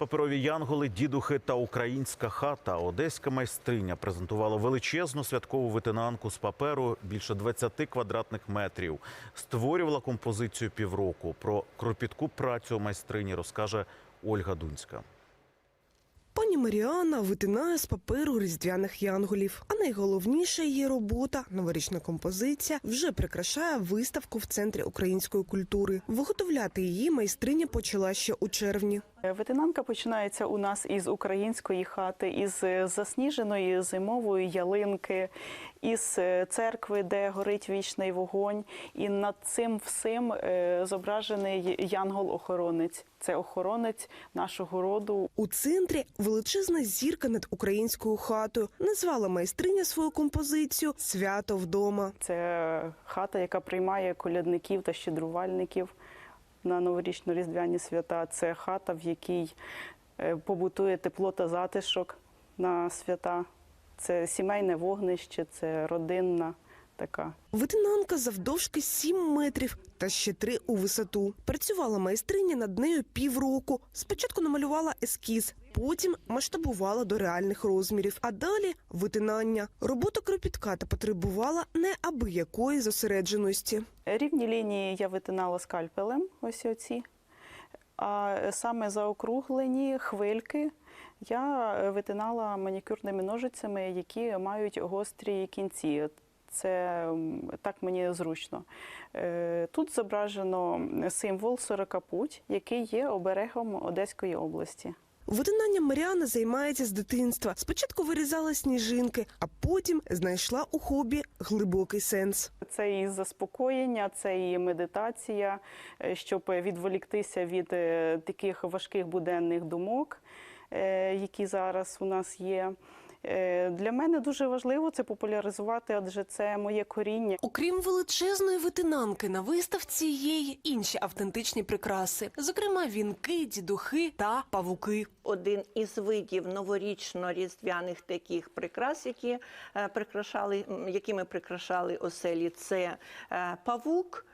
Паперові янголи, дідухи та українська хата. Одеська майстриня презентувала величезну святкову витинанку з паперу більше 20 квадратних метрів. Створювала композицію півроку. Про кропітку працю майстрині розкаже Ольга Дунська. Пані Маріана витинає з паперу різдвяних янголів. А найголовніша її робота новорічна композиція вже прикрашає виставку в центрі української культури. Виготовляти її майстриня почала ще у червні. Витинанка починається у нас із української хати, із засніженої зимової ялинки, із церкви, де горить вічний вогонь. І над цим всім е, зображений янгол-охоронець. Це охоронець нашого роду. У центрі величезна зірка над українською хатою. Назвала майстриня свою композицію Свято вдома. Це хата, яка приймає колядників та щедрувальників на новорічно-різдвяні свята. Це хата, в якій е, побутує тепло та затишок на свята. Це сімейне вогнище, це родинна така. Витинанка завдовжки 7 метрів та ще 3 у висоту. Працювала майстриня над нею півроку. Спочатку намалювала ескіз, потім масштабувала до реальних розмірів, а далі витинання. Робота кропітка та потребувала неабиякої зосередженості. Рівні лінії я витинала скальпелем, ось оці. А саме заокруглені хвильки я витинала манікюрними ножицями, які мають гострі кінці. Це так мені зручно. Е, Тут зображено символ сорокапуть, який є оберегом Одеської області. Витинанням Маріана займається з дитинства. Спочатку вирізала сніжинки, а потім знайшла у хобі глибокий сенс. Це і заспокоєння, це і медитація, е, щоб відволіктися від е, таких важких буденних думок, е, які зараз у нас є. Е, Для мене дуже важливо це популяризувати, адже це моє коріння. Окрім величезної витинанки, на виставці є й інші автентичні прикраси, зокрема вінки, дідухи та павуки. один із видів новорічно-різдвяних таких прикрас, які е, прикрашали, якими прикрашали оселі, це е, павук,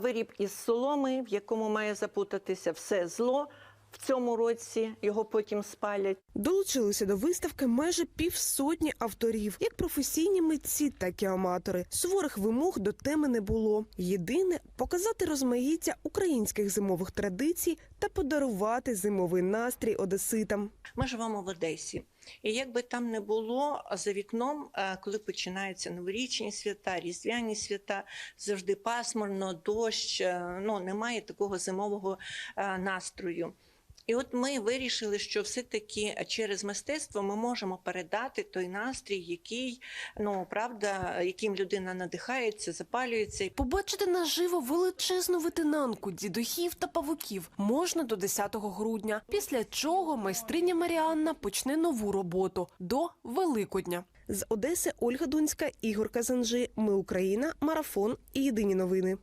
виріб із соломи, в якому має запутатися все зло. В цьому році його потім спалять. Долучилися до виставки майже півсотні авторів, як професійні митці, так і аматори. Суворих вимог до теми не було. Єдине показати розмаїття українських зимових традицій та подарувати зимовий настрій одеситам. Ми живемо в Одесі. І як би там не було за вікном, е, коли починаються новорічні свята, різдвяні свята, завжди пасмурно, дощ, е, ну немає такого зимового е, настрою. І от ми вирішили, що все-таки через мистецтво ми можемо передати той настрій, який ну правда, яким людина надихається, запалюється. Побачити наживо величезну витинанку дідухів та павуків можна до 10 грудня, після чого майстриня Маріанна почне нову роботу до Великодня. З Одеси Ольга Дунська, Ігор Казанжи. Ми Україна. Марафон і єдині новини.